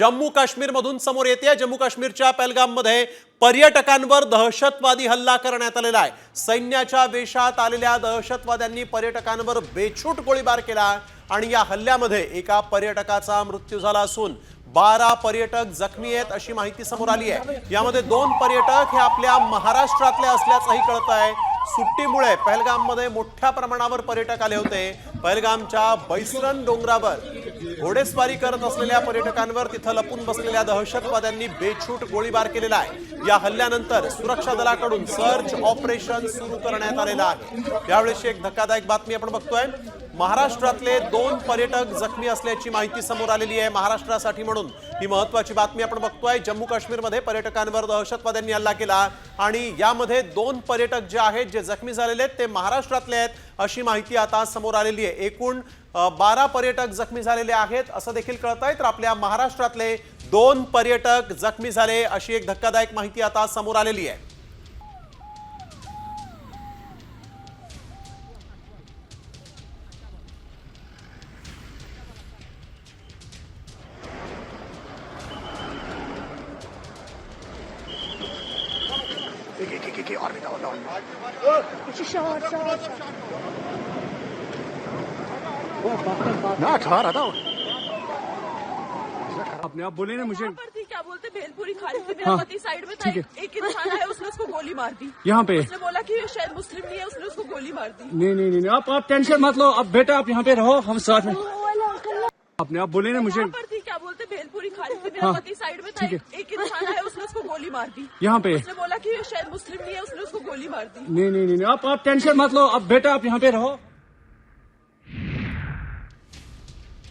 जम्मू काश्मीरमधून समोर येते. जम्मू काश्मीरच्या पहलगाममध्ये पर्यटकांवर दहशतवादी हल्ला करण्यात आलेला आहे. सैन्याच्या वेशात आलेल्या दहशतवाद्यांनी पर्यटकांवर बेछूट गोळीबार केला आणि या हल्ल्यामध्ये एका पर्यटकाचा मृत्यू झाला असून बारा पर्यटक जखमी आहेत अशी माहिती समोर आली आहे. यामध्ये दोन पर्यटक हे आपल्या महाराष्ट्रातले असल्याचंही कळत आहे. सुट्टीमुळे पहलगाममध्ये मोठ्या प्रमाणावर पर्यटक आले होते. पहलगामच्या बैसरन डोंगरावर घोडेस्वारी करत असलेल्या पर्यटकांवर तिथं लपून बसलेल्या दहशतवाद्यांनी बेछूट गोळीबार केलेला आहे. या हल्ल्यानंतर सुरक्षा दलाकडून सर्च ऑपरेशन सुरू करण्यात आलेलं आहे. यावेळेची एक धक्कादायक बातमी आपण बघतोय. महाराष्ट्रातले दोन पर्यटक जखमी असल्याची माहिती समोर आलेली आहे महाराष्ट्रासाठी म्हणून. ही महत्वाची बातमी आपण बघतोय. जम्मू काश्मीरमध्ये पर्यटकांवर दहशतवाद्यांनी हल्ला केला आणि यामध्ये दोन पर्यटक जे आहेत जे जखमी झालेले आहेत ते महाराष्ट्रातले आहेत अशी माहिती आता समोर आलेली आहे. एकूण बारा पर्यटक जखमी झालेले आहेत असं देखील कळत आहे तर आपल्या महाराष्ट्रातले दोन पर्यटक जखमी झाले अशी एक धक्कादायक माहिती आता समोर आलेली आहे ना ठहर रहा था अपने आप बोले ना मुझे। पर थी क्या बोलते भेलपुरी खा रही थी मेरा हाँ, पति साइड में था। एक एक इंसान है उसने उसको गोली मार दी। यहाँ पे। उसने बोला कि शायद मुस्लिम नहीं है उसने उसको गोली मार दी। नहीं नहीं नहीं नहीं, आप आप टेंशन मत लो। अब बेटा आप यहाँ पे रहो हम साथ में। अपने आप बोले ना मुझे। पर थी क्या बोलते भेलपुरी खा रही थी मेरा हाँ, पति साइड में था। एक इंसान है उसने उसको गोली मार दी। यहाँ पे। उसने बोला कि शायद मुस्लिम नहीं है उसने उसको गोली मार दी। नहीं नहीं नहीं नहीं, आप आप टेंशन मत लो। अब बेटा आप यहाँ पे रहो।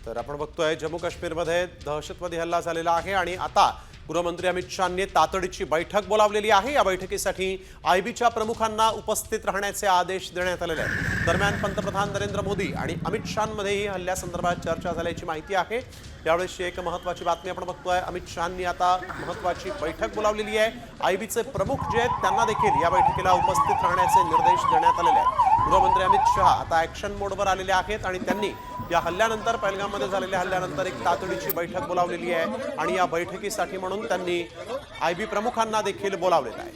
तर आपण बघतोय जम्मू काश्मीरमध्ये दहशतवादी हल्ला झालेला आहे आणि आता गृहमंत्री अमित शहांनी तातडीची बैठक बोलावलेली आहे. या बैठकीसाठी आयबीच्या प्रमुखांना उपस्थित राहण्याचे आदेश देण्यात आलेले आहेत. दरम्यान पंतप्रधान नरेंद्र मोदी आणि अमित शहामध्येही हल्ल्यासंदर्भात चर्चा झाल्याची माहिती आहे. यावेळेसची एक महत्वाची बातमी आपण बघतोय. अमित शहांनी आता महत्वाची बैठक बोलावलेली आहे. आयबीचे प्रमुख जे आहेत त्यांना देखील या बैठकीला उपस्थित राहण्याचे निर्देश देण्यात आलेले आहेत. गृहमंत्री अमित शहा आता ॲक्शन मोडवर आलेले आहेत आणि त्यांनी या हल्ल्यानंतर पहलगाममध्ये झालेल्या हल्ल्यानंतर एक तातडीची बैठक बोलावलेली आहे. आणि या बैठकीसाठी म्हणून त्यांनी आय बी प्रमुखांना देखील बोलावलेलं आहे.